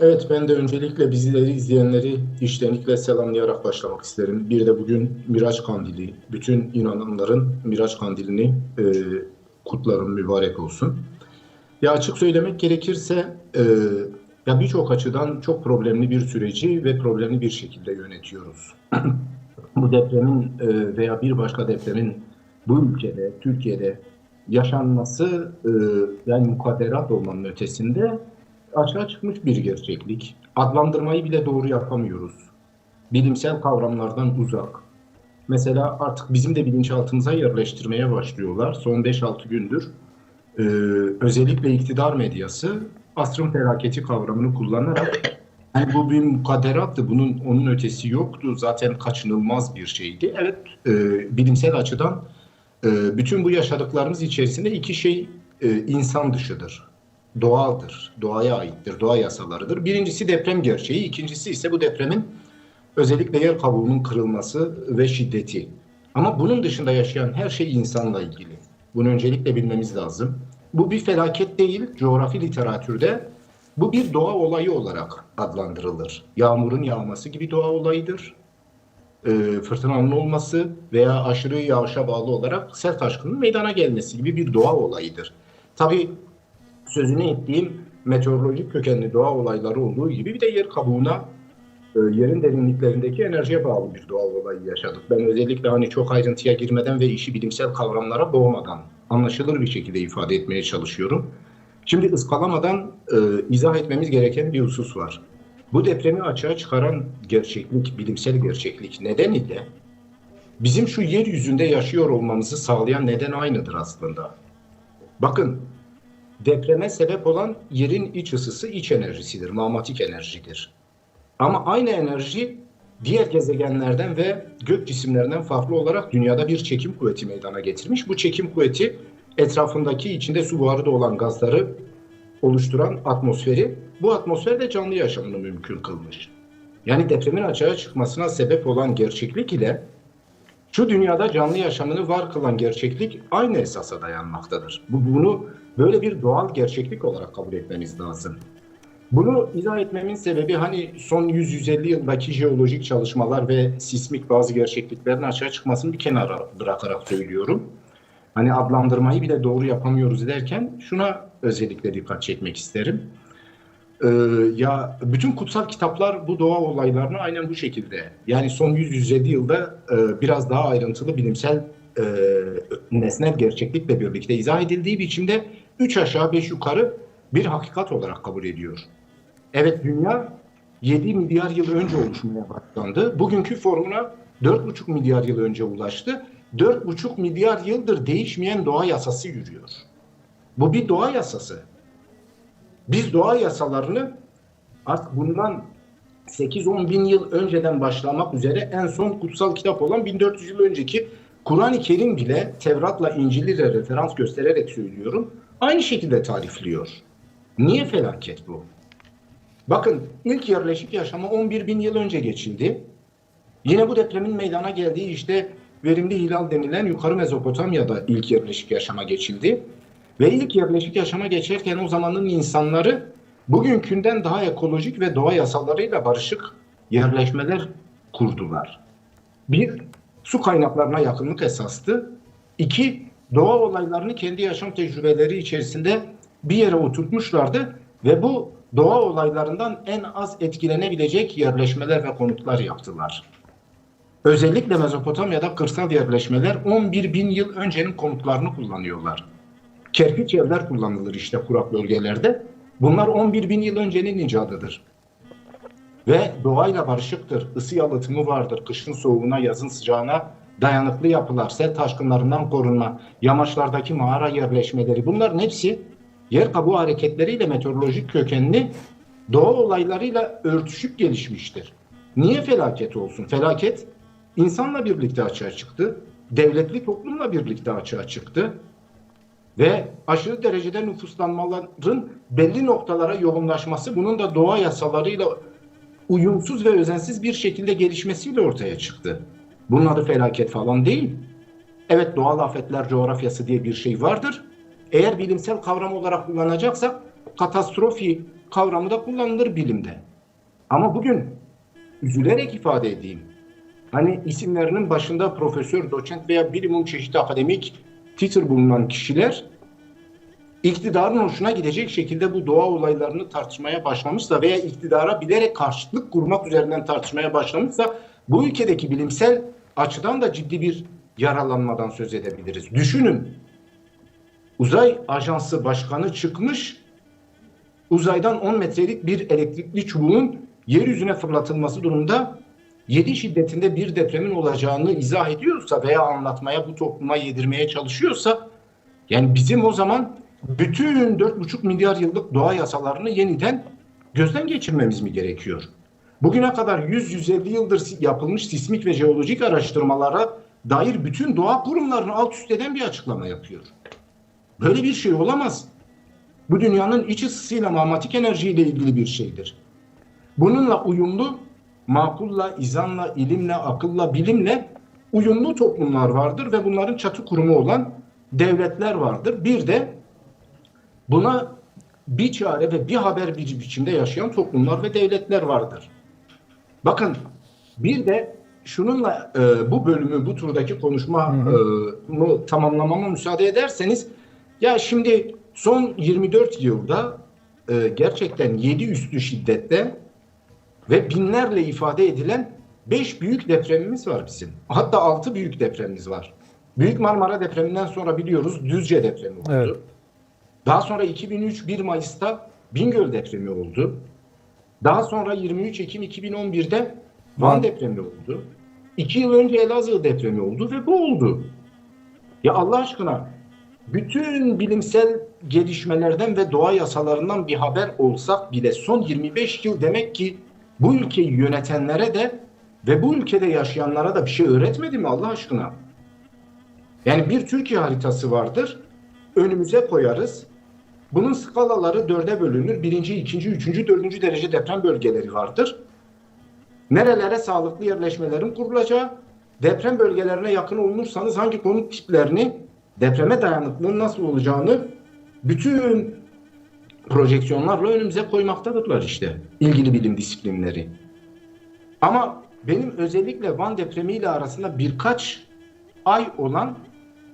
Evet, ben de öncelikle bizleri izleyenleri içtenlikle selamlayarak başlamak isterim. Bir de bugün Miraç Kandili, bütün inananların Miraç Kandilini e, kutlarım mübarek olsun. Ya açık söylemek gerekirse e, ya birçok açıdan çok problemli bir süreci ve problemli bir şekilde yönetiyoruz. Bu depremin e, veya bir başka depremin bu ülkede, Türkiye'de yaşanması e, yani mukadderat olmanın ötesinde açığa çıkmış bir gerçeklik. Adlandırmayı bile doğru yapamıyoruz. Bilimsel kavramlardan uzak. Mesela artık bizim de bilinçaltımıza yerleştirmeye başlıyorlar. Son 5-6 gündür e, özellikle iktidar medyası asrın felaketi kavramını kullanarak yani bu bir mukadderattı, bunun onun ötesi yoktu, zaten kaçınılmaz bir şeydi. Evet, e, bilimsel açıdan e, bütün bu yaşadıklarımız içerisinde iki şey e, insan dışıdır doğaldır, doğaya aittir, doğa yasalarıdır. Birincisi deprem gerçeği, ikincisi ise bu depremin özellikle yer kabuğunun kırılması ve şiddeti. Ama bunun dışında yaşayan her şey insanla ilgili. Bunu öncelikle bilmemiz lazım. Bu bir felaket değil, coğrafi literatürde bu bir doğa olayı olarak adlandırılır. Yağmurun yağması gibi doğa olayıdır. E, fırtınanın olması veya aşırı yağışa bağlı olarak sel taşkının meydana gelmesi gibi bir doğa olayıdır. Tabii sözünü ettiğim meteorolojik kökenli doğa olayları olduğu gibi bir de yer kabuğuna e, yerin derinliklerindeki enerjiye bağlı bir doğal olayı yaşadık. Ben özellikle hani çok ayrıntıya girmeden ve işi bilimsel kavramlara boğmadan anlaşılır bir şekilde ifade etmeye çalışıyorum. Şimdi ıskalamadan e, izah etmemiz gereken bir husus var. Bu depremi açığa çıkaran gerçeklik, bilimsel gerçeklik nedeniyle bizim şu yeryüzünde yaşıyor olmamızı sağlayan neden aynıdır aslında. Bakın depreme sebep olan yerin iç ısısı iç enerjisidir, magmatik enerjidir. Ama aynı enerji diğer gezegenlerden ve gök cisimlerinden farklı olarak dünyada bir çekim kuvveti meydana getirmiş. Bu çekim kuvveti etrafındaki içinde su buharı da olan gazları oluşturan atmosferi, bu atmosferde canlı yaşamını mümkün kılmış. Yani depremin açığa çıkmasına sebep olan gerçeklik ile şu dünyada canlı yaşamını var kılan gerçeklik aynı esasa dayanmaktadır. Bu bunu böyle bir doğal gerçeklik olarak kabul etmemiz lazım. Bunu izah etmemin sebebi hani son 100-150 yıldaki jeolojik çalışmalar ve sismik bazı gerçekliklerin açığa çıkmasını bir kenara bırakarak söylüyorum. Hani adlandırmayı bile doğru yapamıyoruz derken şuna özellikle dikkat çekmek isterim. Ee, ya bütün kutsal kitaplar bu doğa olaylarını aynen bu şekilde yani son 100-150 yılda e, biraz daha ayrıntılı bilimsel e, nesnel gerçeklikle birlikte izah edildiği biçimde üç aşağı beş yukarı bir hakikat olarak kabul ediyor. Evet dünya 7 milyar yıl önce oluşmaya başlandı. Bugünkü formuna 4,5 milyar yıl önce ulaştı. 4,5 milyar yıldır değişmeyen doğa yasası yürüyor. Bu bir doğa yasası. Biz doğa yasalarını artık bundan 8-10 bin yıl önceden başlamak üzere en son kutsal kitap olan 1400 yıl önceki Kur'an-ı Kerim bile Tevrat'la İncil'i de referans göstererek söylüyorum. Aynı şekilde tarifliyor. Niye felaket bu? Bakın ilk yerleşik yaşama 11 bin yıl önce geçildi. Yine bu depremin meydana geldiği işte verimli hilal denilen yukarı Mezopotamya'da ilk yerleşik yaşama geçildi. Ve ilk yerleşik yaşama geçerken o zamanın insanları bugünkünden daha ekolojik ve doğa yasalarıyla barışık yerleşmeler kurdular. Bir, su kaynaklarına yakınlık esastı. İki, doğa olaylarını kendi yaşam tecrübeleri içerisinde bir yere oturtmuşlardı ve bu doğa olaylarından en az etkilenebilecek yerleşmeler ve konutlar yaptılar. Özellikle Mezopotamya'da kırsal yerleşmeler 11 bin yıl öncenin konutlarını kullanıyorlar. Kerpiç evler kullanılır işte kurak bölgelerde. Bunlar 11 bin yıl öncenin icadıdır. Ve doğayla barışıktır. Isı yalıtımı vardır. Kışın soğuğuna, yazın sıcağına dayanıklı yapılar, sel taşkınlarından korunma, yamaçlardaki mağara yerleşmeleri bunların hepsi yer kabuğu hareketleriyle meteorolojik kökenli doğa olaylarıyla örtüşüp gelişmiştir. Niye felaket olsun? Felaket insanla birlikte açığa çıktı. Devletli toplumla birlikte açığa çıktı. Ve aşırı derecede nüfuslanmaların belli noktalara yoğunlaşması bunun da doğa yasalarıyla uyumsuz ve özensiz bir şekilde gelişmesiyle ortaya çıktı. Bunun adı felaket falan değil. Evet doğal afetler coğrafyası diye bir şey vardır. Eğer bilimsel kavram olarak kullanacaksak katastrofi kavramı da kullanılır bilimde. Ama bugün üzülerek ifade edeyim. Hani isimlerinin başında profesör, doçent veya bilimum çeşitli akademik titre bulunan kişiler iktidarın hoşuna gidecek şekilde bu doğa olaylarını tartışmaya başlamışsa veya iktidara bilerek karşıtlık kurmak üzerinden tartışmaya başlamışsa bu ülkedeki bilimsel açıdan da ciddi bir yaralanmadan söz edebiliriz. Düşünün. Uzay Ajansı Başkanı çıkmış uzaydan 10 metrelik bir elektrikli çubuğun yeryüzüne fırlatılması durumda 7 şiddetinde bir depremin olacağını izah ediyorsa veya anlatmaya bu topluma yedirmeye çalışıyorsa yani bizim o zaman bütün 4,5 milyar yıllık doğa yasalarını yeniden gözden geçirmemiz mi gerekiyor? Bugüne kadar 100-150 yıldır yapılmış sismik ve jeolojik araştırmalara dair bütün doğa kurumlarını alt üst eden bir açıklama yapıyor. Böyle bir şey olamaz. Bu dünyanın iç ısısıyla manyetik enerjiyle ilgili bir şeydir. Bununla uyumlu, makulla, izanla, ilimle, akılla, bilimle uyumlu toplumlar vardır ve bunların çatı kurumu olan devletler vardır. Bir de buna bir çare ve bir haber bir biçimde yaşayan toplumlar ve devletler vardır. Bakın bir de şununla e, bu bölümü, bu turdaki konuşmamı tamamlamama müsaade ederseniz ya şimdi son 24 yılda e, gerçekten 7 üstü şiddette ve binlerle ifade edilen 5 büyük depremimiz var bizim. Hatta 6 büyük depremimiz var. Büyük Marmara depreminden sonra biliyoruz Düzce depremi oldu. Evet. Daha sonra 2003 1 Mayıs'ta Bingöl depremi oldu. Daha sonra 23 Ekim 2011'de Van depremi oldu. İki yıl önce Elazığ depremi oldu ve bu oldu. Ya Allah aşkına bütün bilimsel gelişmelerden ve doğa yasalarından bir haber olsak bile son 25 yıl demek ki bu ülkeyi yönetenlere de ve bu ülkede yaşayanlara da bir şey öğretmedi mi Allah aşkına? Yani bir Türkiye haritası vardır. Önümüze koyarız. Bunun skalaları dörde bölünür. Birinci, ikinci, üçüncü, dördüncü derece deprem bölgeleri vardır. Nerelere sağlıklı yerleşmelerin kurulacağı, deprem bölgelerine yakın olursanız hangi konut tiplerini, depreme dayanıklılığın nasıl olacağını bütün projeksiyonlarla önümüze koymaktadırlar işte ilgili bilim disiplinleri. Ama benim özellikle Van depremiyle arasında birkaç ay olan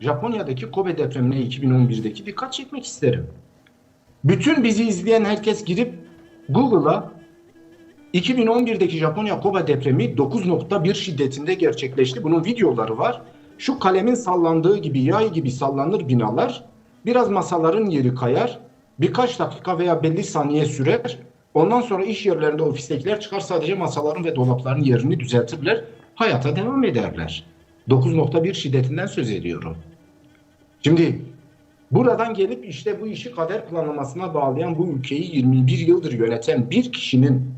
Japonya'daki Kobe depremine 2011'deki dikkat çekmek isterim. Bütün bizi izleyen herkes girip Google'a 2011'deki Japonya Kobe depremi 9.1 şiddetinde gerçekleşti. Bunun videoları var. Şu kalemin sallandığı gibi yay gibi sallanır binalar. Biraz masaların yeri kayar. Birkaç dakika veya belli saniye sürer. Ondan sonra iş yerlerinde ofistekiler çıkar sadece masaların ve dolapların yerini düzeltirler. Hayata devam ederler. 9.1 şiddetinden söz ediyorum. Şimdi buradan gelip işte bu işi kader planlamasına bağlayan bu ülkeyi 21 yıldır yöneten bir kişinin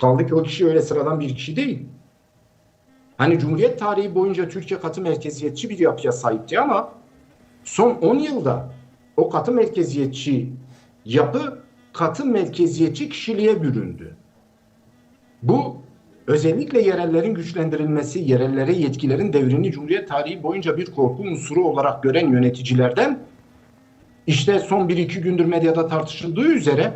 kaldı ki o kişi öyle sıradan bir kişi değil. Hani Cumhuriyet tarihi boyunca Türkiye katı merkeziyetçi bir yapıya sahipti ama son 10 yılda o katı merkeziyetçi yapı katı merkeziyetçi kişiliğe büründü. Bu özellikle yerellerin güçlendirilmesi, yerellere yetkilerin devrini Cumhuriyet tarihi boyunca bir korku unsuru olarak gören yöneticilerden işte son 1-2 gündür medyada tartışıldığı üzere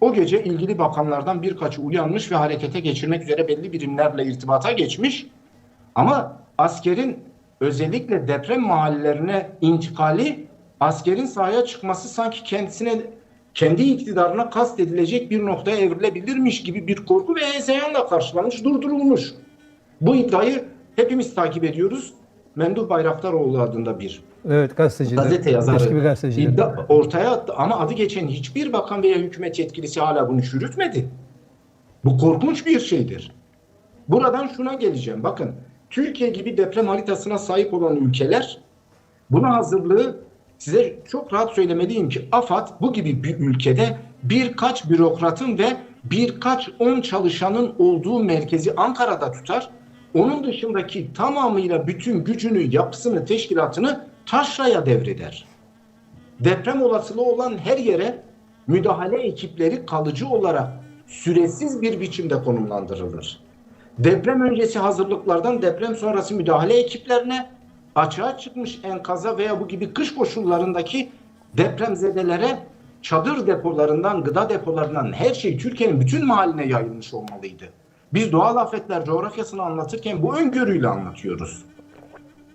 o gece ilgili bakanlardan birkaçı uyanmış ve harekete geçirmek üzere belli birimlerle irtibata geçmiş. Ama askerin özellikle deprem mahallelerine intikali askerin sahaya çıkması sanki kendisine kendi iktidarına kast edilecek bir noktaya evrilebilirmiş gibi bir korku ve hezeyanla karşılanmış, durdurulmuş. Bu iddiayı hepimiz takip ediyoruz. Memduh Bayraktaroğlu adında bir Evet gazeteciler. gazete yazarı bir gazeteciler. iddia ortaya attı ama adı geçen hiçbir bakan veya hükümet yetkilisi hala bunu çürütmedi. Bu korkunç bir şeydir. Buradan şuna geleceğim. Bakın Türkiye gibi deprem haritasına sahip olan ülkeler buna hazırlığı size çok rahat söylemeliyim ki AFAD bu gibi bir ülkede birkaç bürokratın ve birkaç on çalışanın olduğu merkezi Ankara'da tutar. Onun dışındaki tamamıyla bütün gücünü, yapısını, teşkilatını taşraya devreder. Deprem olasılığı olan her yere müdahale ekipleri kalıcı olarak süresiz bir biçimde konumlandırılır. Deprem öncesi hazırlıklardan deprem sonrası müdahale ekiplerine, açığa çıkmış enkaza veya bu gibi kış koşullarındaki depremzedelere çadır depolarından, gıda depolarından her şey Türkiye'nin bütün mahalline yayılmış olmalıydı. Biz doğal afetler coğrafyasını anlatırken bu öngörüyle anlatıyoruz.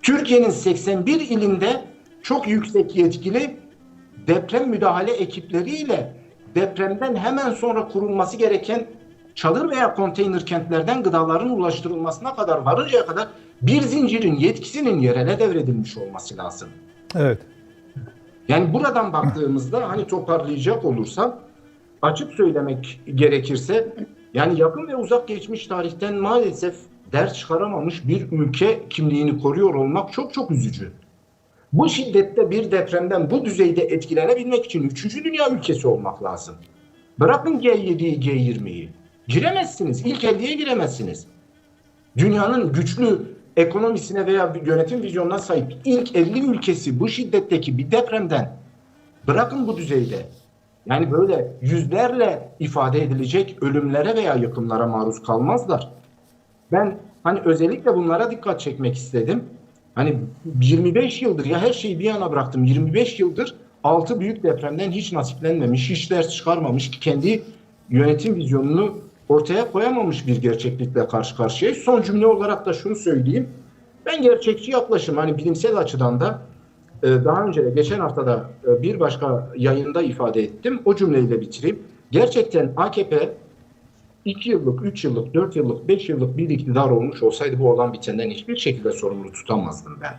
Türkiye'nin 81 ilinde çok yüksek yetkili deprem müdahale ekipleriyle depremden hemen sonra kurulması gereken çadır veya konteyner kentlerden gıdaların ulaştırılmasına kadar varıncaya kadar bir zincirin yetkisinin yerele devredilmiş olması lazım. Evet. Yani buradan baktığımızda hani toparlayacak olursam açık söylemek gerekirse yani yakın ve uzak geçmiş tarihten maalesef ders çıkaramamış bir ülke kimliğini koruyor olmak çok çok üzücü. Bu şiddette bir depremden bu düzeyde etkilenebilmek için 3. dünya ülkesi olmak lazım. Bırakın G7'yi, G20'yi. Giremezsiniz. İlk 50'ye giremezsiniz. Dünyanın güçlü ekonomisine veya yönetim vizyonuna sahip ilk 50 ülkesi bu şiddetteki bir depremden bırakın bu düzeyde. Yani böyle yüzlerle ifade edilecek ölümlere veya yıkımlara maruz kalmazlar. Ben hani özellikle bunlara dikkat çekmek istedim. Hani 25 yıldır ya her şeyi bir yana bıraktım. 25 yıldır 6 büyük depremden hiç nasiplenmemiş, hiç ders çıkarmamış, kendi yönetim vizyonunu ortaya koyamamış bir gerçeklikle karşı karşıyayız. Son cümle olarak da şunu söyleyeyim. Ben gerçekçi yaklaşım hani bilimsel açıdan da e, daha önce de geçen haftada e, bir başka yayında ifade ettim. O cümleyle bitireyim. Gerçekten AKP 2 yıllık, 3 yıllık, 4 yıllık, 5 yıllık bir iktidar olmuş olsaydı bu olan bitenden hiçbir şekilde sorumlu tutamazdım ben.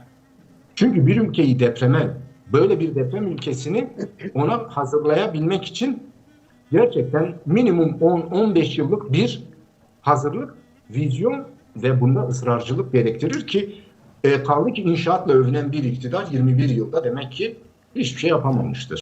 Çünkü bir ülkeyi depreme, böyle bir deprem ülkesini ona hazırlayabilmek için gerçekten minimum 10-15 yıllık bir hazırlık, vizyon ve bunda ısrarcılık gerektirir ki e, kaldı ki inşaatla övünen bir iktidar 21 yılda demek ki hiçbir şey yapamamıştır.